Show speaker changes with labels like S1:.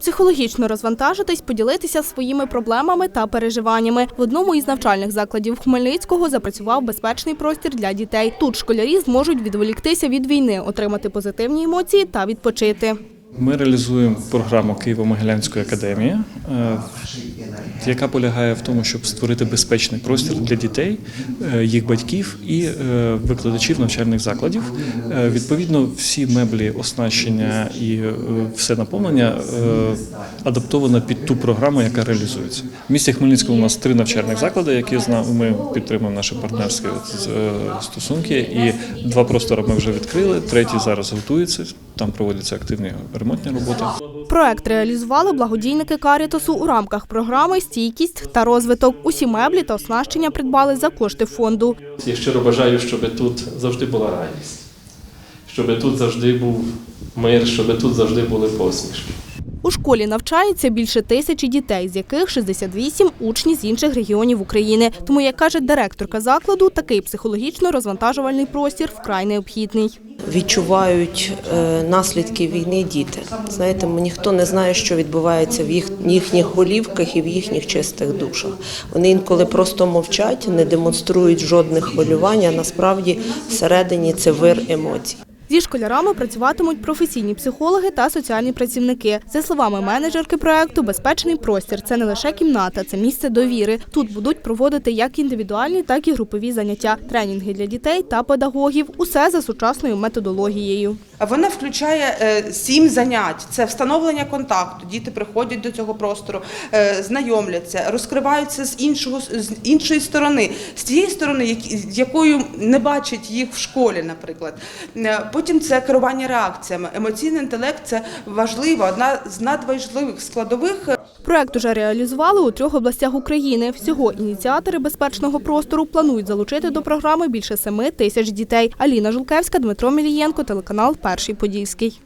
S1: Психологічно розвантажитись, поділитися своїми проблемами та переживаннями. В одному із навчальних закладів Хмельницького запрацював безпечний простір для дітей. Тут школярі зможуть відволіктися від війни, отримати позитивні емоції та відпочити.
S2: Ми реалізуємо програму Києво-Могилянської академії, е, яка полягає в тому, щоб створити безпечний простір для дітей, е, їх батьків і е, викладачів навчальних закладів. Відповідно, всі меблі, оснащення і все наповнення адаптовано під ту програму, яка реалізується. В місті Хмельницькому у нас три навчальних заклади, які ми підтримуємо наші партнерські стосунки. І два простори ми вже відкрили, третій зараз готується. Там проводяться активні ремонтні роботи.
S1: Проект реалізували благодійники Карітасу у рамках програми Стійкість та розвиток. Усі меблі та оснащення придбали за кошти фонду.
S3: Я щиро бажаю, щоб тут завжди була радість, щоб тут завжди був мир, щоб тут завжди були посмішки.
S1: У школі навчається більше тисячі дітей, з яких 68 – учні з інших регіонів України. Тому, як каже директорка закладу, такий психологічно розвантажувальний простір вкрай необхідний.
S4: відчувають е, наслідки війни діти. Знаєте, ніхто не знає, що відбувається в їхніх голівках і в їхніх чистих душах. Вони інколи просто мовчать, не демонструють жодних хвилювань, а насправді всередині це вир емоцій.
S1: Зі школярами працюватимуть професійні психологи та соціальні працівники. За словами менеджерки проекту, безпечний простір це не лише кімната, це місце довіри. Тут будуть проводити як індивідуальні, так і групові заняття, тренінги для дітей та педагогів. Усе за сучасною методологією.
S5: Вона включає е, сім занять. Це встановлення контакту. Діти приходять до цього простору, е, знайомляться, розкриваються з іншого з іншої сторони, з тієї сторони, якою не бачать їх в школі, наприклад. Потім це керування реакціями. Емоційний інтелект це важлива, одна з надважливих складових
S1: Проект уже реалізували у трьох областях України. Всього ініціатори безпечного простору планують залучити до програми більше семи тисяч дітей. Аліна Жулкевська, Дмитро Мілієнко, телеканал Перший Подільський.